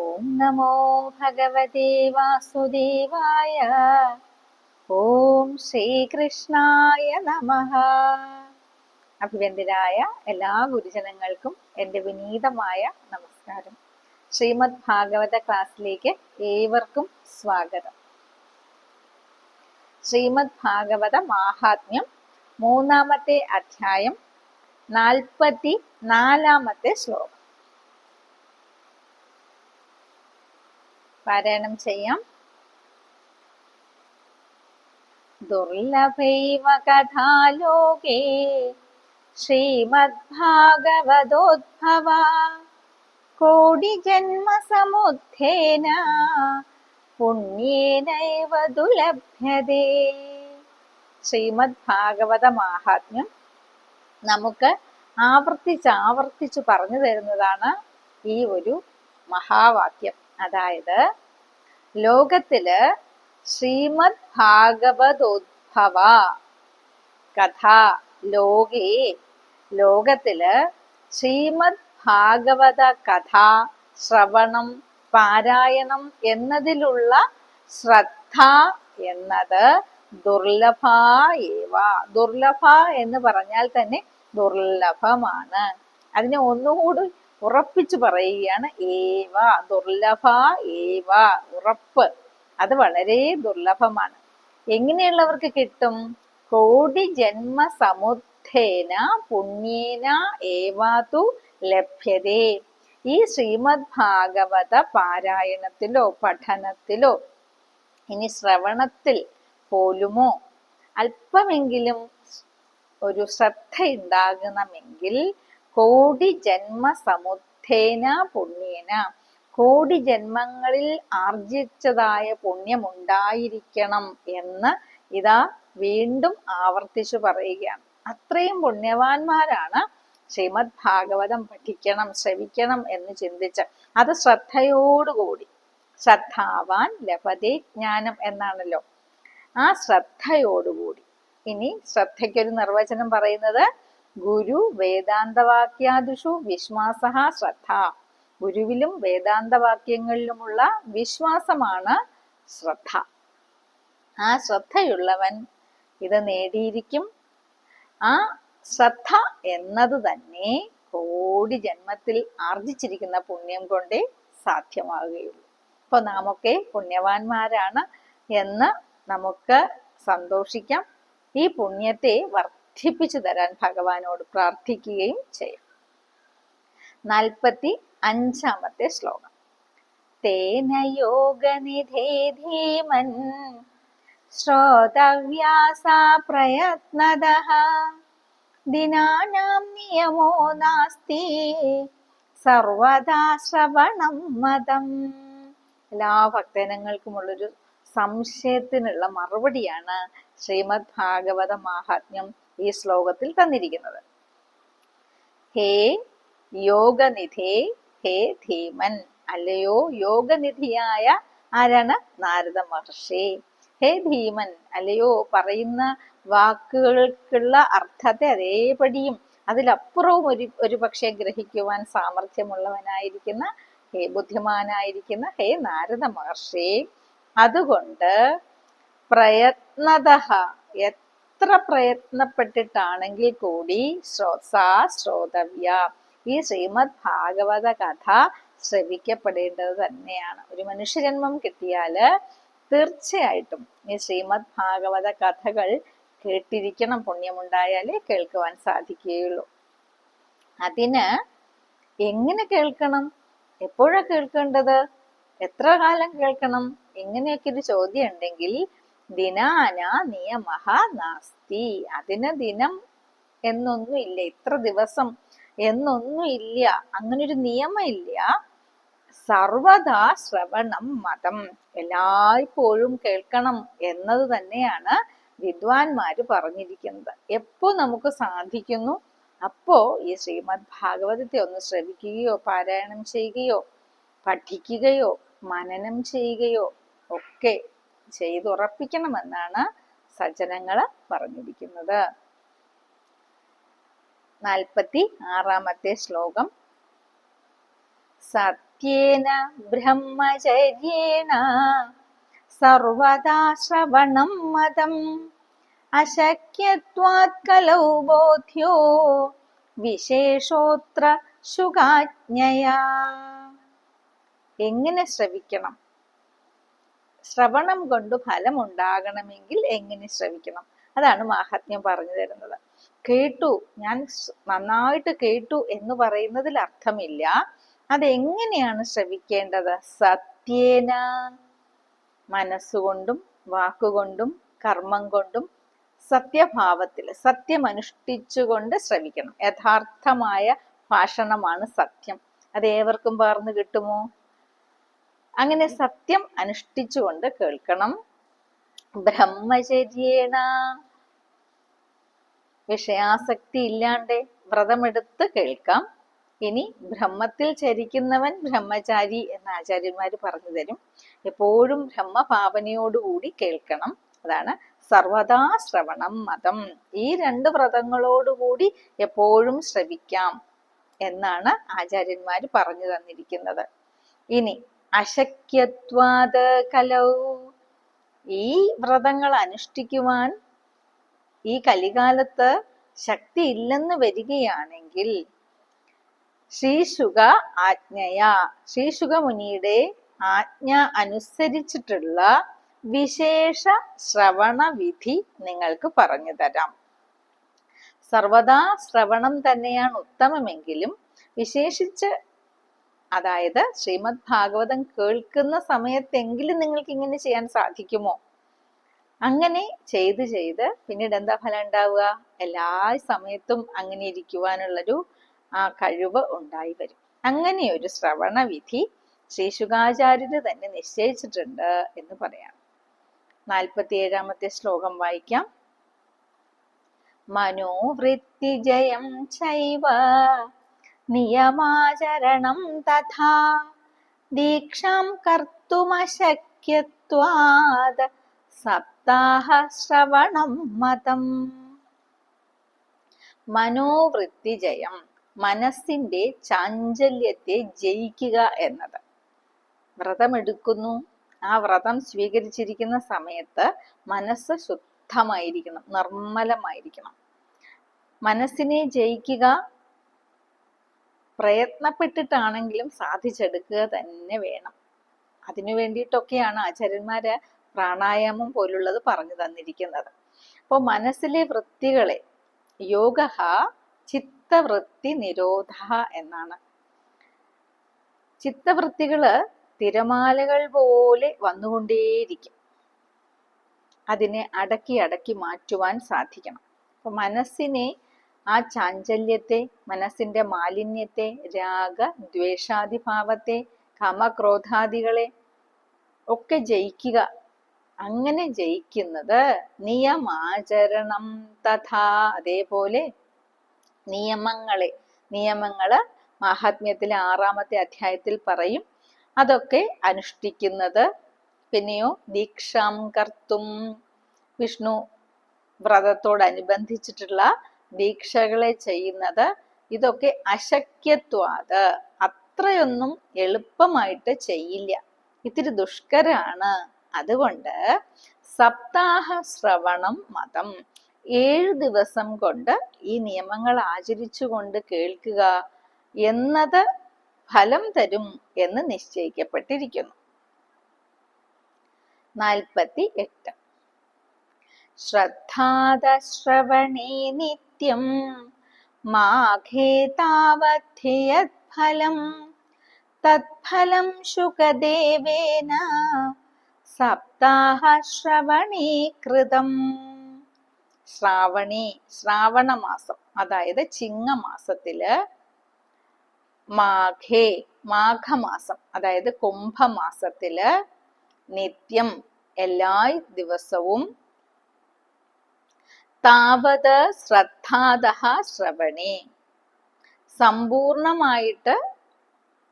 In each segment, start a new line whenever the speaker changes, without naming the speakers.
ഓം നമോ ഭഗവതേ വാസുദേവായ ഓം ശ്രീകൃഷ്ണായ നമ അഭിവന്ദരായ എല്ലാ ഗുരുജനങ്ങൾക്കും എന്റെ വിനീതമായ നമസ്കാരം. ശ്രീമദ് ഭാഗവത ക്ലാസ്സിലേക്ക് ഏവർക്കും സ്വാഗതം. ശ്രീമദ് ഭാഗവത മാഹാത്മ്യം മൂന്നാമത്തെ അധ്യായം നാൽപ്പത്തി നാലാമത്തെ ശ്ലോകം. പാരായണം ചെയ്യാം. ദുർലഭൈവ കഥാലോകേ ശ്രീമദ്ഭാഗവതോദ്ഭവ കോടിജന്മസമുത്ഥേന പുണ്യേനൈവ ദുലഭ്യതേ. ശ്രീമദ് ഭാഗവത മാഹാത്മ്യം നമുക്ക് ആവർത്തിച്ച് ആവർത്തിച്ച് പറഞ്ഞു തരുന്നതാണ് ഈ ഒരു മഹാവാക്യം. അതായത് ലോകത്തിൽ ശ്രീമദ് ഭാഗവതോദ്ഭവ കഥ ലോകേ ലോകത്തിൽ ശ്രീമദ് ഭാഗവത കഥ ശ്രവണം പാരായണം എന്നതിലുള്ള ശ്രദ്ധ എന്നത് ദുർലഭ ഏവ. ദുർലഭ എന്ന് പറഞ്ഞാൽ തന്നെ ദുർലഭമാണ്. അതിനെ ഒന്നുകൂടി ഉറപ്പിച്ചു പറയുകയാണ് ഏവ ദുർലഭ ഏവ ഉറപ്പ്. അത് വളരെ ദുർലഭമാണ്. എങ്ങനെയുള്ളവർക്ക് കിട്ടും? കോടി ജന്മ സമുദ്ധേന പുണ്യേന ഏവാതു ലഭ്യതേ. ഈ ശ്രീമദ് ഭാഗവത പാരായണത്തിലോ പഠനത്തിലോ ഇനി ശ്രവണത്തിൽ പോലുമോ? അല്പമെങ്കിലും ഒരു ശ്രദ്ധ ഉണ്ടാകണമെങ്കിൽ കോടി ജന്മ സമുദ്ധേന പുണ്യേന. കോടി ജന്മങ്ങളിൽ ആർജിച്ചതായ പുണ്യമുണ്ടായിരിക്കണം എന്ന് ഇതാ വീണ്ടും ആവർത്തിച്ചു പറയുകയാണ്. അത്രയും പുണ്യവാന്മാരാണ് ശ്രീമദ് ഭാഗവതം പഠിക്കണം ശ്രവിക്കണം എന്ന് ചിന്തിച്ച. അത് ശ്രദ്ധയോടുകൂടി. ശ്രദ്ധാവാൻ ലഭതേ ജ്ഞാനം എന്നാണല്ലോ. ആ ശ്രദ്ധയോടുകൂടി. ഇനി ശ്രദ്ധയ്ക്കൊരു നിർവചനം പറയുന്നത് ഗുരു വേദാന്തവാക്യാദിഷു വിശ്വാസ ശ്രദ്ധ. ഗുരുവിലും വേദാന്തവാക്യങ്ങളിലുമുള്ള വിശ്വാസമാണ് ശ്രദ്ധ. ആ ശ്രദ്ധയുള്ളവൻ ഇത് നേടിയിരിക്കും. ആ ശ്രദ്ധ എന്നത് തന്നെ കോടി ജന്മത്തിൽ ആർജിച്ചിരിക്കുന്ന പുണ്യം കൊണ്ടേ സാധ്യമാകുകയുള്ളൂ അപ്പൊ നാമൊക്കെ പുണ്യവാന്മാരാണ് എന്ന് നമുക്ക് സന്തോഷിക്കാം. ഈ പുണ്യത്തെ വർദ്ധിപ്പിച്ചു തരാൻ ഭഗവാനോട് പ്രാർത്ഥിക്കുകയും ചെയ്യും. നാൽപ്പത്തി അഞ്ചാമത്തെ ശ്ലോകം. തേന ശ്രോതവ്യാസാ പ്രയത്നത ദിനാനാം നിയമോ നാസ്തി സർവദാ ശ്രവണം മതം. എല്ലാ ഭക്തജനങ്ങൾക്കുമുള്ളൊരു സംശയത്തിനുള്ള മറുപടിയാണ് ശ്രീമദ് ഭാഗവത മാഹാത്മ്യം ഈ ശ്ലോകത്തിൽ തന്നിരിക്കുന്നത്. ഹേ യോഗനിധേ ഹേ ധീമൻ അല്ലയോ യോഗനിധിയായ ആരാണ്? നാരദ മഹർഷി. ഹേ ഭീമൻ അല്ലയോ പറയുന്ന വാക്കുകൾക്കുള്ള അർത്ഥത്തെ അതേപടിയും അതിലപ്പുറവും ഒരു ഒരു പക്ഷെ ഗ്രഹിക്കുവാൻ സാമർഥ്യമുള്ളവനായിരിക്കുന്ന ഹേ ബുദ്ധിമാനായിരിക്കുന്ന ഹേ നാരദ മഹർഷി. അതുകൊണ്ട് പ്രയത്നത എത്ര പ്രയത്നപ്പെട്ടിട്ടാണെങ്കിൽ കൂടി ശ്രോസാ ശ്രോതവ്യ ഈ ശ്രീമദ് ഭാഗവത കഥ ശ്രവിക്കപ്പെടേണ്ടത് തന്നെയാണ്. ഒരു മനുഷ്യജന്മം കിട്ടിയാൽ തീർച്ചയായിട്ടും ഈ ശ്രീമദ് ഭാഗവത കഥകൾ കേട്ടിരിക്കണം പുണ്യമുണ്ടായാലേ കേൾക്കുവാൻ സാധിക്കുകയുള്ളൂ. അതിന് എങ്ങനെ കേൾക്കണം? എപ്പോഴാ കേൾക്കേണ്ടത്? എത്ര കാലം കേൾക്കണം? ഇങ്ങനെയൊക്കെ ഒരു ചോദ്യം ഉണ്ടെങ്കിൽ ദിനാന നിയമഹ നാസ്തി. അതിന് ദിനം എന്നൊന്നും ഇല്ല. ഇത്ര ദിവസം എന്നൊന്നും ഇല്ല. അങ്ങനൊരു നിയമം ഇല്ല. സർവദാ ശ്രവണം മതം. എല്ലായ്പ്പോഴും കേൾക്കണം എന്നത് തന്നെയാണ് വിദ്വാൻമാര് പറഞ്ഞിരിക്കുന്നത്. എപ്പോ നമുക്ക് സാധിക്കുന്നു? അപ്പോ ഈ ശ്രീമദ് ഭാഗവതത്തെ ഒന്ന് ശ്രവിക്കുകയോ പാരായണം ചെയ്യുകയോ പഠിക്കുകയോ മനനം ചെയ്യുകയോ ഒക്കെ ചെയ്തുറപ്പിക്കണമെന്നാണ് സജ്ജനങ്ങൾ പറഞ്ഞിരിക്കുന്നത്. നാൽപ്പത്തി ആറാമത്തെ ശ്ലോകം. സത്യ സത്യേന ബ്രഹ്മചര്യേണ സർവദാ ശ്രവണം മതം അശക്യത്വാത് കലൗ ബോധ്യോ വിശേഷോത്ര ശുകാജ്ഞയാ. എങ്ങനെ ശ്രവിക്കണം? ശ്രവണം കൊണ്ട് ഫലം ഉണ്ടാകണമെങ്കിൽ എങ്ങനെ ശ്രവിക്കണം? അതാണ് മാഹാത്മ്യം പറഞ്ഞു തരുന്നത്. കേട്ടു ഞാൻ നന്നായിട്ട് കേട്ടു എന്ന് പറയുന്നതിൽ അർത്ഥമില്ല. അതെങ്ങനെയാണ് ശ്രവിക്കേണ്ടത്? സത്യേന മനസ്സുകൊണ്ടും വാക്കുകൊണ്ടും കർമ്മം കൊണ്ടും സത്യഭാവത്തിൽ സത്യമനുഷ്ഠിച്ചുകൊണ്ട് ശ്രവിക്കണം. യഥാർത്ഥമായ ഭാഷണമാണ് സത്യം. അത് ഏവർക്കും പകർന്നു കിട്ടുമോ? അങ്ങനെ സത്യം അനുഷ്ഠിച്ചുകൊണ്ട് കേൾക്കണം. ബ്രഹ്മചര്യേണ. വിഷയാസക്തി ഇല്ലാണ്ട് വ്രതമെടുത്ത് കേൾക്കാം. ഇനി ബ്രഹ്മത്തിൽ ചരിക്കുന്നവൻ ബ്രഹ്മചാരി എന്ന് ആചാര്യന്മാർ പറഞ്ഞു തരും. എപ്പോഴും ബ്രഹ്മഭാവനയോടുകൂടി കേൾക്കണം. അതാണ് സർവദാ ശ്രവണം മതം. ഈ രണ്ട് വ്രതങ്ങളോടുകൂടി എപ്പോഴും ശ്രവിക്കാം എന്നാണ് ആചാര്യന്മാർ പറഞ്ഞു തന്നിരിക്കുന്നത്. ഇനി അശക്യത്വാത് കലൗ. ഈ വ്രതങ്ങൾ അനുഷ്ഠിക്കുവാൻ ഈ കലികാലത്ത് ശക്തി ഇല്ലെന്ന് വരികയാണെങ്കിൽ ശ്രീശുക ആജ്ഞയ. ശ്രീശുക മുനിയുടെ ആജ്ഞ അനുസരിച്ചിട്ടുള്ള വിശേഷ ശ്രവണ വിധി നിങ്ങൾക്ക് പറഞ്ഞു തരാം. സർവദാ ശ്രവണം തന്നെയാണ് ഉത്തമമെങ്കിലും വിശേഷിച്ച് അതായത് ശ്രീമദ് ഭാഗവതം കേൾക്കുന്ന സമയത്തെങ്കിലും നിങ്ങൾക്ക് ഇങ്ങനെ ചെയ്യാൻ സാധിക്കുമോ? അങ്ങനെ ചെയ്ത് ചെയ്ത് പിന്നീട് എന്താ ഫലം ഉണ്ടാവുക? എല്ലാ സമയത്തും അങ്ങനെ ഇരിക്കുവാനുള്ളൊരു ആ കഴിവ് ഉണ്ടായി വരും. അങ്ങനെ ഒരു ശ്രവണ വിധി ശ്രീ ശുഖാചാര്യര് തന്നെ നിശ്ചയിച്ചിട്ടുണ്ട് എന്ന് പറയാം. നാൽപ്പത്തി ഏഴാമത്തെ ശ്ലോകം വായിക്കാം. മനോവൃത്തിജയം ചൈവ നിയമാചരണം തഥാ. ദീക്ഷാം കർത്തുമശക്യത്വാത് സപ്താഹ ശ്രവണം മതം. മനോവൃത്തിജയം മനസ്സിന്റെ ചാഞ്ചല്യത്തെ ജയിക്കുക എന്നത്. വ്രതമെടുക്കുന്നു. ആ വ്രതം സ്വീകരിച്ചിരിക്കുന്ന സമയത്ത് മനസ്സ് ശുദ്ധമായിരിക്കണം നിർമ്മലമായിരിക്കണം. മനസ്സിനെ ജയിക്കുക പ്രയത്നപ്പെട്ടിട്ടാണെങ്കിലും സാധിച്ചെടുക്കുക തന്നെ വേണം. അതിനു വേണ്ടിയിട്ടൊക്കെയാണ് ആചാര്യന്മാര് പ്രാണായാമം പോലുള്ളത് പറഞ്ഞു തന്നിരിക്കുന്നത്. അപ്പോൾ മനസ്സിലെ വൃത്തികളെ യോഗ ചിത്തവൃത്തി നിരോധ എന്നാണ്. ചിത്തവൃത്തികൾ തിരമാലകൾ പോലെ വന്നുകൊണ്ടേയിരിക്കും. അതിനെ അടക്കി അടക്കി മാറ്റുവാൻ സാധിക്കണം. അപ്പൊ മനസ്സിനെ ആ ചാഞ്ചല്യത്തെ മനസ്സിന്റെ മാലിന്യത്തെ രാഗ ദ്വേഷാദിഭാവത്തെ കമക്രോധാദികളെ ഒക്കെ ജയിക്കുക. അങ്ങനെ ജയിക്കുന്നത് നിയമാചരണം തഥാ. അതേപോലെ നിയമങ്ങളെ നിയമങ്ങൾ മഹാത്മ്യത്തിലെ ആറാമത്തെ അധ്യായത്തിൽ പറയും. അതൊക്കെ അനുഷ്ഠിക്കുന്നത് പിന്നെയോ ദീക്ഷാം കർത്തും വിഷ്ണു വ്രതത്തോടനുബന്ധിച്ചിട്ടുള്ള ദീക്ഷകളെ ചെയ്യുന്നത്. ഇതൊക്കെ അശക്യത്വാത്. അത്രയൊന്നും എളുപ്പമായിട്ട് ചെയ്യില്ല. ഇത്തിരി ദുഷ്കരാണ്. അതുകൊണ്ട് സപ്താഹ ശ്രവണം മതം. ഏഴ് ദിവസം കൊണ്ട് ഈ നിയമങ്ങൾ ആചരിച്ചുകൊണ്ട് കേൾക്കുക എന്നത് ഫലം തരും എന്ന് നിശ്ചയിക്കപ്പെട്ടിരിക്കുന്നു. നാൽപ്പത്തി എട്ട് ശ്രദ്ധാതശ്രവണേ നിത്യം. മാഘേ താവദ്ധിയത് ഫലം. തത്ഫലം ശുകദേവേന സപ്താഹ ശ്രവണേ കൃതം. ശ്രാവണി ശ്രാവണമാസം അതായത് ചിങ്ങമാസത്തിൽ മാഘേ മാഘമാസം അതായത് കുംഭമാസത്തിൽ നിത്യം എല്ലാ ദിവസവും താവത് ശ്രദ്ധാത ശ്രവണേ. സമ്പൂർണമായിട്ട്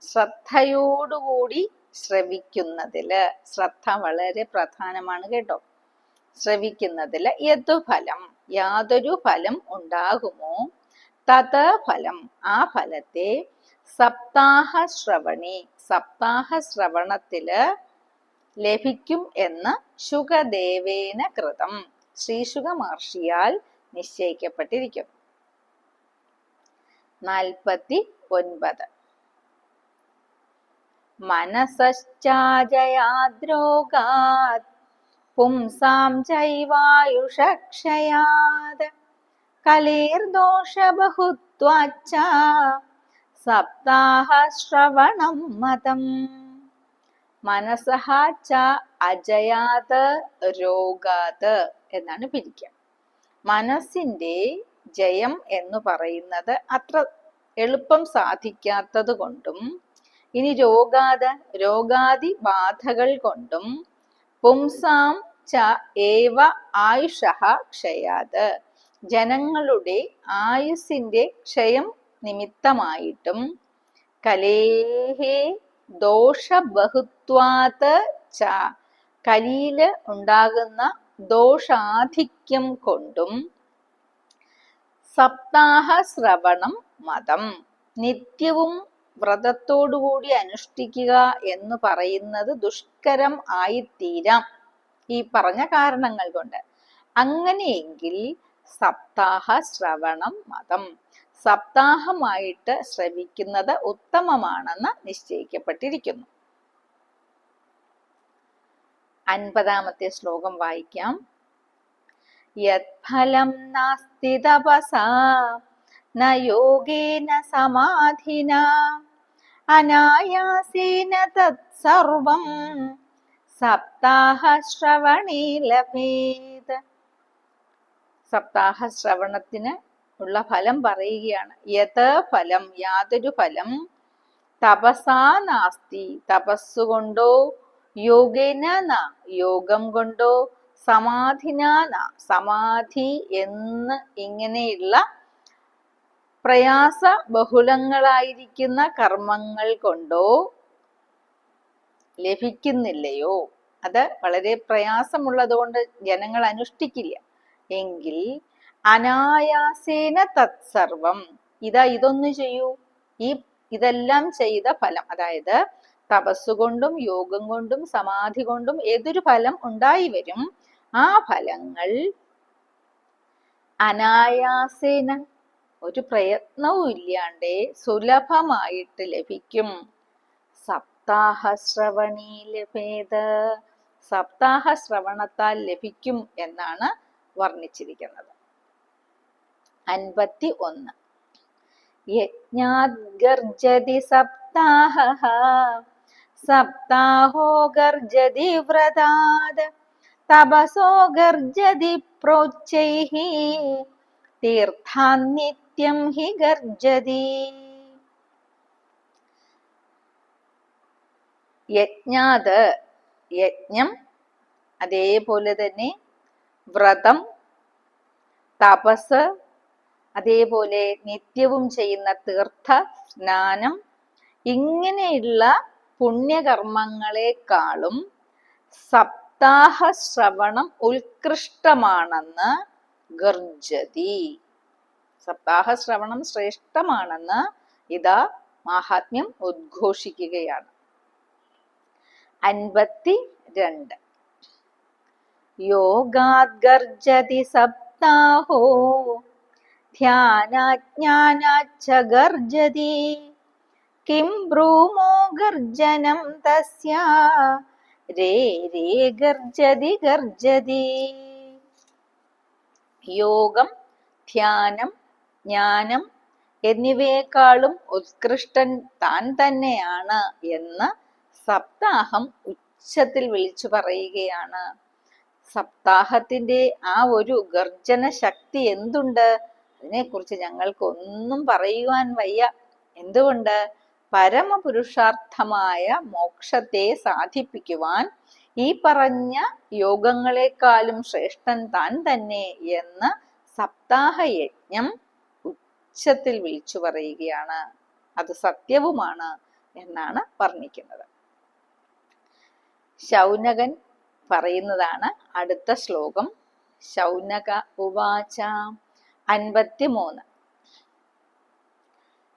ശ്രദ്ധയോടുകൂടി ശ്രവിക്കുന്നതിൽ ശ്രദ്ധ വളരെ പ്രധാനമാണ് കേട്ടോ. ശ്രവിക്കുന്നതിൽ യതു ഫലം യാതൊരു ഫലം ഉണ്ടാകുമോ? തത് ഫലം ആ ഫലത്തെ സപ്താഹ ശ്രവണി. സപ്താഹ ശ്രവണത്തിൽ ലഭിക്കും എന്ന് ശുഖദേവേന കൃതം. ശ്രീശുഖ മഹർഷിയാൽ നിശ്ചയിക്കപ്പെട്ടിരിക്കും. നാൽപ്പത്തി ഒൻപത് മനസശ്ചാജയാദ്രോഗാത് പുംസാം ചൈവായുഷക്ഷയാത്. കലേർദോഷബഹുത്വാച്ച സപ്താഹശ്രവണം മതം. മനസഹ ച അജയാത് രോഗാത്. എന്നാണ് പിരിക്കുക മനസ്സിന്റെ ജയം എന്ന് പറയുന്നത് അത്ര എളുപ്പം സാധിക്കാത്തത് കൊണ്ടും ഇനി രോഗാത രോഗാദി ബാധകൾ കൊണ്ടും പുംസാം ച ഏവ ആയുഷ ക്ഷയാത്. ജനങ്ങളുടെ ആയുസിന്റെ ക്ഷയം നിമിത്തമായിട്ടും കലേഹേ ദോഷബഹുത്വാത് ച കലിയിൽ ഉണ്ടാകുന്ന ദോഷാധിക്യം കൊണ്ടും സപ്താഹ ശ്രവണം മതം. നിത്യവും വ്രതത്തോടുകൂടി അനുഷ്ഠിക്കുക എന്ന് പറയുന്നത് ദുഷ്കരം ആയിത്തീരാം. ഈ പറഞ്ഞ കാരണങ്ങൾ കൊണ്ട്. അങ്ങനെയെങ്കിൽ സപ്താഹ ശ്രവണം മതം. സപ്താഹമായിട്ട് ശ്രവിക്കുന്നത് ഉത്തമമാണെന്ന് നിശ്ചയിക്കപ്പെട്ടിരിക്കുന്നു. അൻപതാമത്തെ ശ്ലോകം വായിക്കാം. യത്ഫലം നാസ്തി തപസാ ന യോഗേന സമാധിന അനായാസേന തത്സർവം സപ്താഹ ശ്രവണേ ലഭേത്. സപ്താഹ ശ്രവണത്തിന് ഉള്ള ഫലം പറയുകയാണ്. യത് ഫലം യാതൊരു ഫലം. തപസാ നാസ്തി തപസ്സുകൊണ്ടോ യോഗേന യോഗം കൊണ്ടോ സമാധിനാന സമാധി എന്ന് ഇങ്ങനെയുള്ള പ്രയാസ ബഹുലങ്ങളായിരിക്കുന്ന കർമ്മങ്ങൾ കൊണ്ടോ ലഭിക്കുന്നില്ലയോ? അത് വളരെ പ്രയാസമുള്ളത് കൊണ്ട് ജനങ്ങൾ അനുഷ്ഠിക്കില്ല. എങ്കിൽ അനായാസേന തത്സർവം. ഇതാ ഇതൊന്നു ചെയ്യൂ. ഈ ഇതെല്ലാം ചെയ്ത ഫലം. അതായത് തപസ്സുകൊണ്ടും യോഗം കൊണ്ടും സമാധി കൊണ്ടും ഏതൊരു ഫലം ഉണ്ടായി വരും? ആ ഫലങ്ങൾ അനായാസേന ഒരു പ്രയത്നവും ഇല്ലാണ്ട് സുലഭമായിട്ട് ലഭിക്കും. സപ്താഹ ശ്രവണീ സപ്താഹ ശ്രവണത്താൽ ലഭിക്കും എന്നാണ് വർണിച്ചിരിക്കുന്നത്. അൻപത്തി ഒന്ന് യജ്ഞാദ്ഗർജതി സപ്താഹ. സപ്താഹോ ഗർജതി വ്രതാത് തപസോ ഗർജതി പ്രോച്ചൈഃ തീർത്ഥാന്നിത്യം ഹി ഗർജതി. യജ്ഞാത് യജ്ഞം അതേപോലെ തന്നെ വ്രതം തപസ് അതേപോലെ നിത്യവും ചെയ്യുന്ന തീർത്ഥ സ്നാനം ഇങ്ങനെയുള്ള പുണ്യകർമ്മങ്ങളെക്കാളും സപ്താഹ ശ്രവണം ഉത്കൃഷ്ടമാണെന്ന് ഗർജതി സപ്താഹ ശ്രവണം ശ്രേഷ്ഠമാണെന്ന് ഇതാ മാഹാത്മ്യം ഉദ്ഘോഷിക്കുകയാണ്. അൻപത്തി രണ്ട് യോഗാദ്ഗർജതി സപ്താഹോ ധ്യാനാജ്ഞാനാച്ച ഗർജതി കിം ബ്രൂമോ ഗർജനം രേ रे ഗർജതി ഗർജതി യോഗം ധ്യാനം ജ്ഞാനം എന്നിവയെക്കാളും ഉത്കൃഷ്ടൻ താൻ തന്നെയാണ് എന്ന് സപ്താഹം ഉച്ചത്തിൽ വിളിച്ചു പറയുകയാണ്. സപ്താഹത്തിന്റെ ആ ഒരു ഗർജന ശക്തി എന്തുണ്ട്? അതിനെക്കുറിച്ച് ഞങ്ങൾക്ക് ഒന്നും പറയുവാൻ വയ്യ. എന്തുകൊണ്ട്? പരമപുരുഷാർത്ഥമായ മോക്ഷത്തെ സാധിപ്പിക്കുവാൻ ഈ പറഞ്ഞ യോഗങ്ങളെക്കാളും ശ്രേഷ്ഠൻ താൻ തന്നെ എന്ന് സപ്താഹയജ്ഞം ഉച്ചത്തിൽ വിളിച്ചു പറയുകയാണ്. അത് സത്യവുമാണ് എന്നാണ് വർണിക്കുന്നത്. ശൗനകൻ പറയുന്നതാണ് അടുത്ത ശ്ലോകം. ശൗനക ഉവാച അൻപത്തിമൂന്ന്.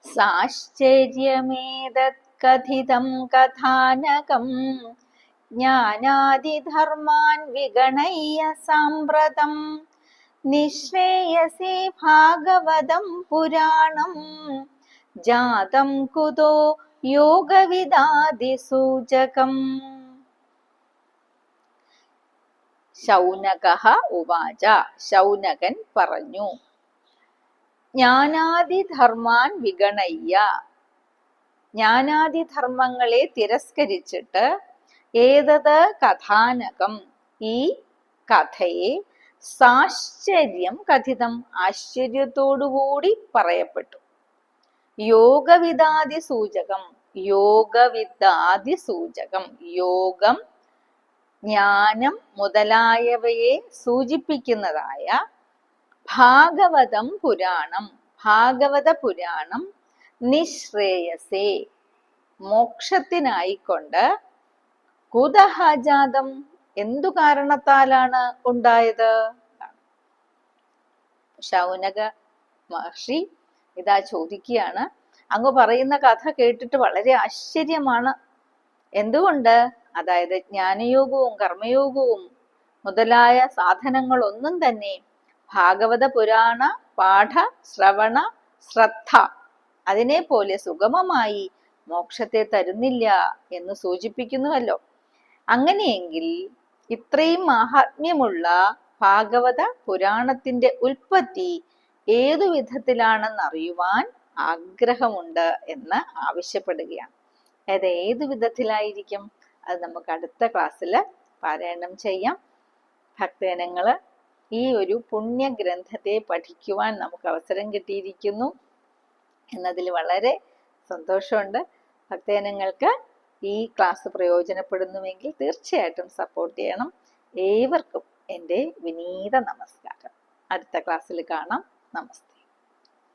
സാശ്ചര്യമേതത്കഥിതം കഥാനകം. ജ്ഞാനാദിധർമാൻ വിഗണയ്യ സാമ്പ്രതം. നിശ്രേയസേ ഭാഗവതം പുരാണം. ജാതം കുതോ യോഗവിദാദിസൂചകം. ശൗനക ഉവാച. ശൗനകൻ പറഞ്ഞു. ജ്ഞാനാദിധർമാൻ വിഗണയ്യ. ജ്ഞാനാദിധർമ്മങ്ങളെ തിരസ്കരിച്ചിട്ട് ഏതത് കഥാനകം? ഈ കഥയെ സാശ്ചര്യം കഥിതം ആശ്ചര്യത്തോടുകൂടി പറയപ്പെട്ടു. യോഗവിദാദി സൂചകം യോഗവിദാദി സൂചകം യോഗം ജ്ഞാനം മുതലായവയെ സൂചിപ്പിക്കുന്നതായ ഭാഗവതം പുരാണം ഭാഗവത പുരാണം നിശ്രേയസേ. മോക്ഷത്തിനായിക്കൊണ്ട് കുതഹാജാതം എന്തു കാരണത്താലാണ് ഉണ്ടായത്? ശൗനക മഹർഷി ഇതാ ചോദിക്കുകയാണ്. അങ്ങ് പറയുന്ന കഥ കേട്ടിട്ട് വളരെ ആശ്ചര്യമാണ്. എന്തുകൊണ്ട്? അതായത് ജ്ഞാനയോഗവും കർമ്മയോഗവും മുതലായ സാധനങ്ങളൊന്നും തന്നെ ഭാഗവത പുരാണ പാഠ ശ്രവണ ശ്രദ്ധ. അതിനെ പോലെ സുഗമമായി മോക്ഷത്തെ തരുന്നില്ല എന്ന് സൂചിപ്പിക്കുന്നുവല്ലോ. അങ്ങനെയെങ്കിൽ ഇത്രയും മാഹാത്മ്യമുള്ള ഭാഗവത പുരാണത്തിന്റെ ഉൽപ്പത്തി ഏതു വിധത്തിലാണെന്ന് അറിയുവാൻ ആഗ്രഹമുണ്ട് എന്ന് ആവശ്യപ്പെടുകയാണ്. അത് ഏതു വിധത്തിലായിരിക്കും? അത് നമുക്ക് അടുത്ത ക്ലാസ്സിൽ പാരായണം ചെയ്യാം. ഭക്തജനങ്ങൾ ഈ ഒരു പുണ്യഗ്രന്ഥത്തെ പഠിക്കുവാൻ നമുക്ക് അവസരം കിട്ടിയിരിക്കുന്നു. എന്നതിൽ വളരെ സന്തോഷമുണ്ട്. ഭക്തജനങ്ങൾക്ക് ഈ ക്ലാസ് പ്രയോജനപ്പെടുന്നുവെങ്കിൽ തീർച്ചയായിട്ടും സപ്പോർട്ട് ചെയ്യണം. ഏവർക്കും എന്റെ വിനീത നമസ്കാരം. അടുത്ത ക്ലാസ്സിൽ കാണാം. നമസ്തേ.